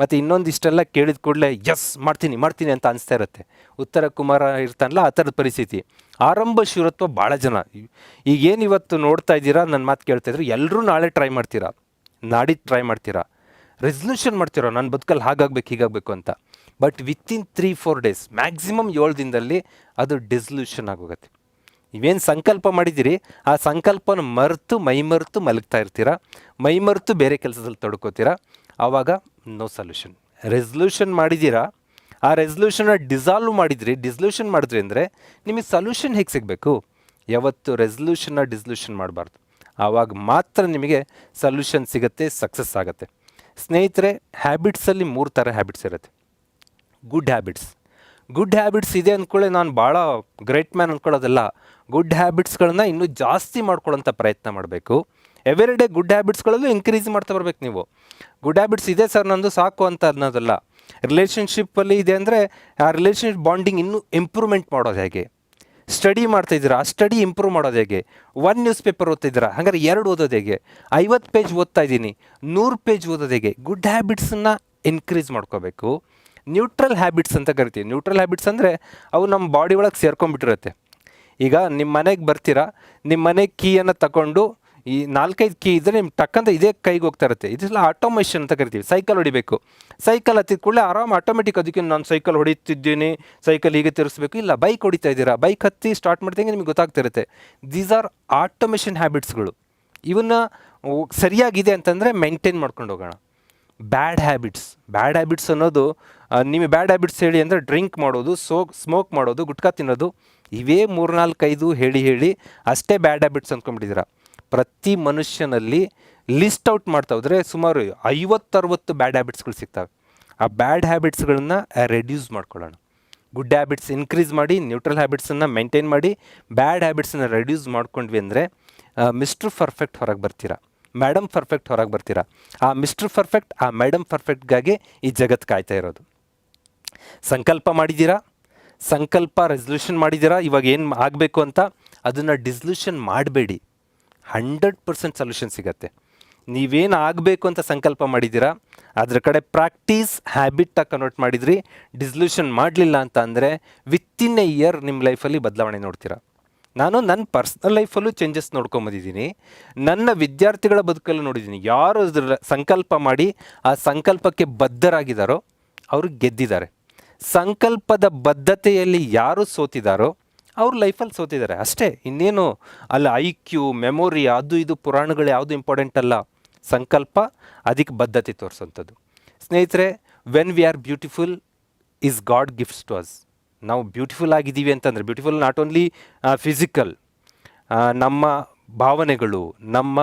ಮತ್ತು ಇನ್ನೊಂದಿಷ್ಟೆಲ್ಲ ಕೇಳಿದ ಕೂಡಲೇ ಎಸ್ ಮಾಡ್ತೀನಿ ಮಾಡ್ತೀನಿ ಅಂತ ಅನಿಸ್ತಾ ಇರುತ್ತೆ. ಉತ್ತರ ಕುಮಾರ ಇರ್ತಾನಲ್ಲ, ಆ ಥರದ ಪರಿಸ್ಥಿತಿ. ಆರಂಭ ಶೂರತ್ವ ಭಾಳ ಜನ. ಈಗೇನು ಇವತ್ತು ನೋಡ್ತಾ ಇದ್ದೀರಾ? ನನ್ನ ಮಾತು ಕೇಳ್ತಾ ಇದ್ರು ಎಲ್ಲರೂ ನಾಳೆ ಟ್ರೈ ಮಾಡ್ತೀರಾ? ನಾಡಿದ್ದು ಟ್ರೈ ಮಾಡ್ತೀರಾ? ರೆಸಲ್ಯೂಷನ್ ಮಾಡ್ತಿರೋ? ನನ್ನ ಬದುಕಲ್ಲಿ ಹಾಗಾಗ್ಬೇಕು, ಹೀಗಾಗಬೇಕು ಅಂತ. But within three, four days, maximum ಏಳು ದಿನದಲ್ಲಿ ಅದು ಡಿಸಲ್ಯೂಷನ್ ಆಗೋಗುತ್ತೆ. ನೀವೇನು ಸಂಕಲ್ಪ ಮಾಡಿದ್ದೀರಿ, ಆ ಸಂಕಲ್ಪನ ಮರೆತು ಮೈಮರೆತು ಮಲಗ್ತಾ ಇರ್ತೀರಾ? ಮೈಮರೆತು ಬೇರೆ ಕೆಲಸದಲ್ಲಿ ತೊಡ್ಕೋತೀರಾ? ಆವಾಗ ನೋ ಸೊಲ್ಯೂಷನ್. ರೆಸಲ್ಯೂಷನ್ ಮಾಡಿದ್ದೀರಾ? ಆ ರೆಸಲ್ಯೂಷನ್ನ ಡಿಸಾಲ್ವ್ ಮಾಡಿದ್ರಿ. ಡಿಸಲ್ಯೂಷನ್ ಮಾಡಿದ್ರಿ ಅಂದರೆ ನಿಮಗೆ ಸೊಲ್ಯೂಷನ್ ಹೇಗೆ ಸಿಗಬೇಕು? ಯಾವತ್ತು ರೆಸಲ್ಯೂಷನ್ನ ಡಿಸಲ್ಯೂಷನ್ ಮಾಡಬಾರ್ದು. ಆವಾಗ ಮಾತ್ರ ನಿಮಗೆ ಸೊಲ್ಯೂಷನ್ ಸಿಗುತ್ತೆ, ಸಕ್ಸಸ್ ಆಗುತ್ತೆ. ಸ್ನೇಹಿತರೆ, ಹ್ಯಾಬಿಟ್ಸಲ್ಲಿ ಮೂರು ಥರ ಹ್ಯಾಬಿಟ್ಸ್ ಇರುತ್ತೆ. Good habits. ಗುಡ್ ಹ್ಯಾಬಿಟ್ಸ್ ಇದೆ ಅಂದ್ಕೊಳ್ಳಿ ನಾನು ಭಾಳ ಗ್ರೇಟ್ ಮ್ಯಾನ್ ಅಂದ್ಕೊಳ್ಳೋದಲ್ಲ. ಗುಡ್ ಹ್ಯಾಬಿಟ್ಸ್ಗಳನ್ನ ಇನ್ನೂ ಜಾಸ್ತಿ ಮಾಡ್ಕೊಳ್ಳೋಂಥ ಪ್ರಯತ್ನ ಮಾಡಬೇಕು. ಎವ್ರಿ ಡೇ ಗುಡ್ ಹ್ಯಾಬಿಟ್ಸ್ಗಳಲ್ಲೂ ಇನ್ಕ್ರೀಸ್ ಮಾಡ್ತಾ ಬರ್ಬೇಕು ನೀವು. ಗುಡ್ ಹ್ಯಾಬಿಟ್ಸ್ ಇದೆ ಸರ್ ನಂದು, ಸಾಕು ಅಂತ ಅನ್ನೋದಲ್ಲ. ರಿಲೇಷನ್ಶಿಪ್ಪಲ್ಲಿ ಇದೆ ಅಂದರೆ ಆ ರಿಲೇಷನ್ಶಿಪ್ ಬಾಂಡಿಂಗ್ ಇನ್ನೂ ಇಂಪ್ರೂವ್ಮೆಂಟ್ ಮಾಡೋದು ಹೇಗೆ? ಸ್ಟಡಿ ಮಾಡ್ತಾ ಇದ್ದೀರಾ? ಆ ಸ್ಟಡಿ ಇಂಪ್ರೂವ್ ಮಾಡೋದು ಹೇಗೆ? ಒನ್ ನ್ಯೂಸ್ ಪೇಪರ್ ಓದ್ತಿದ್ದೀರಾ ಹಾಗಾದ್ರೆ ಎರಡು ಓದೋದು ಹೇಗೆ? ಐವತ್ತು ಪೇಜ್ ಓದ್ತಾ ಇದ್ದೀನಿ. ನೂರು ಪೇಜ್ ಓದೋದು ಹೇಗೆ? ಗುಡ್ ಹ್ಯಾಬಿಟ್ಸನ್ನು ಇನ್ಕ್ರೀಸ್ ಮಾಡ್ಕೋಬೇಕು. ನ್ಯೂಟ್ರಲ್ ಹ್ಯಾಬಿಟ್ಸ್ ಅಂತ ಕರಿತೀವಿ. ನ್ಯೂಟ್ರಲ್ ಹ್ಯಾಬಿಟ್ಸ್ ಅಂದರೆ ಅವು ನಮ್ಮ ಬಾಡಿ ಒಳಗೆ ಸೇರ್ಕೊಂಡ್ಬಿಟ್ಟಿರುತ್ತೆ. ಈಗ ನಿಮ್ಮ ಮನೆಗೆ ಬರ್ತೀರಾ? ನಿಮ್ಮ ಮನೆ ಕೀಯನ್ನು ತಗೊಂಡು ಈ ನಾಲ್ಕೈದು ಕೀ ಇದ್ರೆ ನಿಮ್ಗೆ ಟಕ್ಕಂತ ಇದೇ ಕೈಗೆ ಹೋಗ್ತಾ ಇರುತ್ತೆ. ಇದೆಲ್ಲ ಆಟೋಮೇಷನ್ ಅಂತ ಕರಿತೀವಿ ಸೈಕಲ್ ಹೊಡಿಬೇಕು. ಸೈಕಲ್ ಹತ್ತಿದ ಕೂಡಲೇ ಆರಾಮ್ ಆಟೋಮೆಟಿಕ್ ಅದಕ್ಕೆ ನಾನು ಸೈಕಲ್ ಹೊಡಿತಿದ್ದೀನಿ ಸೈಕಲ್ ಹೀಗೆ ತಿರ್ಸ್ಬೇಕು ಇಲ್ಲ ಬೈಕ್ ಹೊಡಿತಾ ಇದ್ದೀರಾ? ಬೈಕ್ ಹತ್ತಿ ಸ್ಟಾರ್ಟ್ ಮಾಡ್ದಂಗೆ ನಿಮಗೆ ಗೊತ್ತಾಗ್ತಿರುತ್ತೆ. ದೀಸ್ ಆರ್ ಆಟೋಮೇಷನ್ ಹ್ಯಾಬಿಟ್ಸ್ಗಳು ಇವನ್ನ ಸರಿಯಾಗಿದೆ ಅಂತಂದರೆ ಮೇಂಟೈನ್ ಮಾಡ್ಕೊಂಡು ಹೋಗೋಣ. ಬ್ಯಾಡ್ ಹ್ಯಾಬಿಟ್ಸ್ ಬ್ಯಾಡ್ ಹ್ಯಾಬಿಟ್ಸ್ ಅನ್ನೋದು ನಿಮಗೆ ಬ್ಯಾಡ್ ಹ್ಯಾಬಿಟ್ಸ್ ಹೇಳಿ ಅಂದರೆ ಡ್ರಿಂಕ್ ಮಾಡೋದು, ಸೋ ಸ್ಮೋಕ್ ಮಾಡೋದು, ಗುಟ್ಕಾ ತಿನ್ನೋದು, ಇವೇ ಮೂರ್ನಾಲ್ಕೈದು ಹೇಳಿ ಹೇಳಿ ಅಷ್ಟೇ ಬ್ಯಾಡ್ ಹ್ಯಾಬಿಟ್ಸ್ ಅಂದ್ಕೊಂಡ್ಬಿಟ್ಟಿದ್ದೀರಾ ಪ್ರತಿ ಮನುಷ್ಯನಲ್ಲಿ ಲಿಸ್ಟ್ ಔಟ್ ಮಾಡ್ತಾ ಹೋದರೆ ಸುಮಾರು ಐವತ್ತರವತ್ತು ಬ್ಯಾಡ್ ಹ್ಯಾಬಿಟ್ಸ್ಗಳು ಸಿಗ್ತವೆ. ಆ ಬ್ಯಾಡ್ ಹ್ಯಾಬಿಟ್ಸ್ಗಳನ್ನ ರೆಡ್ಯೂಸ್ ಮಾಡ್ಕೊಳ್ಳೋಣ. ಗುಡ್ ಹ್ಯಾಬಿಟ್ಸ್ ಇನ್ಕ್ರೀಸ್ ಮಾಡಿ, ನ್ಯೂಟ್ರಲ್ ಹ್ಯಾಬಿಟ್ಸನ್ನು ಮೇಂಟೈನ್ ಮಾಡಿ, ಬ್ಯಾಡ್ ಹ್ಯಾಬಿಟ್ಸನ್ನು ರೆಡ್ಯೂಸ್ ಮಾಡ್ಕೊಂಡ್ವಿ ಅಂದರೆ ಮಿಸ್ಟರ್ ಪರ್ಫೆಕ್ಟ್ ಹೊರಗೆ ಬರ್ತೀರಾ. ಮೇಡಮ್ ಪರ್ಫೆಕ್ಟ್ ಹೊರಗೆ ಬರ್ತೀರಾ. ಆ ಮಿಸ್ಟರ್ ಪರ್ಫೆಕ್ಟ್, ಆ ಮೇಡಮ್ ಪರ್ಫೆಕ್ಟ್ಗಾಗಿ ಈ ಜಗತ್ತು ಕಾಯ್ತಾ ಇರೋದು. ಸಂಕಲ್ಪ ಮಾಡಿದ್ದೀರಾ? ಸಂಕಲ್ಪ ರೆಸಲ್ಯೂಷನ್ ಮಾಡಿದ್ದೀರಾ? ಇವಾಗ ಏನು ಆಗಬೇಕು ಅಂತ ಅದನ್ನು ಡಿಸಲ್ಯೂಷನ್ ಮಾಡಬೇಡಿ. ಹಂಡ್ರೆಡ್ ಪರ್ಸೆಂಟ್ ಸೊಲ್ಯೂಷನ್ ಸಿಗತ್ತೆ. ನೀವೇನು ಆಗಬೇಕು ಅಂತ ಸಂಕಲ್ಪ ಮಾಡಿದ್ದೀರಾ? ಅದರ ಕಡೆ ಪ್ರಾಕ್ಟೀಸ್ ಹ್ಯಾಬಿಟಾಗಿ ಕನ್ವರ್ಟ್ ಮಾಡಿದ್ರಿ ಡಿಸಲ್ಯೂಷನ್ ಮಾಡಲಿಲ್ಲ ಅಂತ ಅಂದರೆ ವಿತ್ತಿನ್ ಎ ಇಯರ್ ನಿಮ್ಮ ಲೈಫಲ್ಲಿ ಬದಲಾವಣೆ ನೋಡ್ತೀರಾ? ನಾನು ನನ್ನ ಪರ್ಸ್ನಲ್ ಲೈಫಲ್ಲೂ ಚೇಂಜಸ್ ನೋಡ್ಕೊಂಬಂದಿದ್ದೀನಿ ನನ್ನ ವಿದ್ಯಾರ್ಥಿಗಳ ಬದುಕಲ್ಲೂ ನೋಡಿದ್ದೀನಿ. ಯಾರು ಅದ್ರ ಸಂಕಲ್ಪ ಮಾಡಿ ಆ ಸಂಕಲ್ಪಕ್ಕೆ ಬದ್ಧರಾಗಿದ್ದಾರೋ ಅವರು ಗೆದ್ದಿದ್ದಾರೆ. ಸಂಕಲ್ಪದ ಬದ್ಧತೆಯಲ್ಲಿ ಯಾರು ಸೋತಿದ್ದಾರೋ ಅವ್ರ ಲೈಫಲ್ಲಿ ಸೋತಿದ್ದಾರೆ ಅಷ್ಟೇ, ಇನ್ನೇನು ಅಲ್ಲಿ ಐ ಕ್ಯೂ ಮೆಮೊರಿ ಅದು ಇದು ಪುರಾಣಗಳು ಯಾವುದು ಇಂಪಾರ್ಟೆಂಟ್ ಅಲ್ಲ. ಸಂಕಲ್ಪ ಅದಕ್ಕೆ ಬದ್ಧತೆ ತೋರಿಸೋಂಥದ್ದು. ಸ್ನೇಹಿತರೆ when we are beautiful is God gifts to us ನಾವು ಬ್ಯೂಟಿಫುಲ್ ಆಗಿದ್ದೀವಿ ಅಂತಂದರೆ ಬ್ಯೂಟಿಫುಲ್ ನಾಟ್ ಓನ್ಲಿ ಫಿಸಿಕಲ್ ನಮ್ಮ ಭಾವನೆಗಳು, ನಮ್ಮ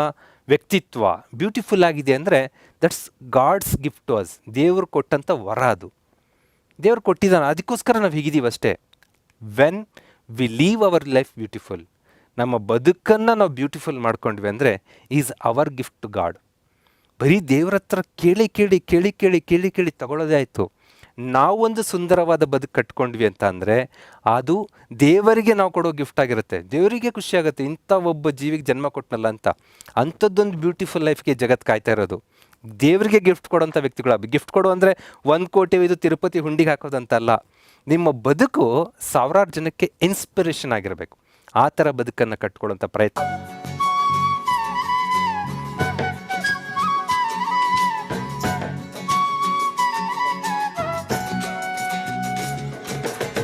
ವ್ಯಕ್ತಿತ್ವ ಬ್ಯೂಟಿಫುಲ್ ಆಗಿದೆ ಅಂದರೆ that's God's gift to us ದೇವರು ಕೊಟ್ಟಂಥ ವರ ಅದು. ದೇವ್ರು ಕೊಟ್ಟಿದ್ದಾನೆ, ಅದಕ್ಕೋಸ್ಕರ ನಾವು ಹೀಗಿದ್ದೀವಿ ಅಷ್ಟೇ. When we live our life beautiful ನಮ್ಮ ಬದುಕನ್ನು ನಾವು ಬ್ಯೂಟಿಫುಲ್ ಮಾಡ್ಕೊಂಡ್ವಿ ಅಂದರೆ is our gift to God ಬರೀ ದೇವ್ರ ಹತ್ರ ಕೇಳಿ ಕೇಳಿ ಕೇಳಿ ಕೇಳಿ ಕೇಳಿ ಕೇಳಿ ತಗೊಳ್ಳೋದೇ ಆಯಿತು. ನಾವೊಂದು ಸುಂದರವಾದ ಬದುಕು ಕಟ್ಕೊಂಡ್ವಿ ಅಂತ ಅಂದರೆ, ಅದು ದೇವರಿಗೆ ನಾವು ಕೊಡೋ ಗಿಫ್ಟ್ ಆಗಿರುತ್ತೆ. ದೇವರಿಗೆ ಖುಷಿಯಾಗುತ್ತೆ ಇಂಥ ಒಬ್ಬ ಜೀವಿಗೆ ಜನ್ಮ ಕೊಟ್ಟನಲ್ಲ ಅಂತ. ಅಂಥದ್ದೊಂದು ಬ್ಯೂಟಿಫುಲ್ ಲೈಫ್ಗೆ ಜಗತ್ತು ಕಾಯ್ತಾ ಇರೋದು. ದೇವರಿಗೆ ಗಿಫ್ಟ್ ಕೊಡೋಂಥ ವ್ಯಕ್ತಿಗಳು ಗಿಫ್ಟ್ ಕೊಡು ಅಂದರೆ ಒಂದು ಕೋಟಿ ಇದು ತಿರುಪತಿ ಹುಂಡಿಗೆ ಹಾಕೋದಂತಲ್ಲ ನಿಮ್ಮ ಬದುಕು ಸಾವಿರಾರು ಜನಕ್ಕೆ ಇನ್ಸ್ಪಿರೇಷನ್ ಆಗಿರಬೇಕು. ಆ ಥರ ಬದುಕನ್ನು ಕಟ್ಕೊಳ್ಳೋಂಥ ಪ್ರಯತ್ನ.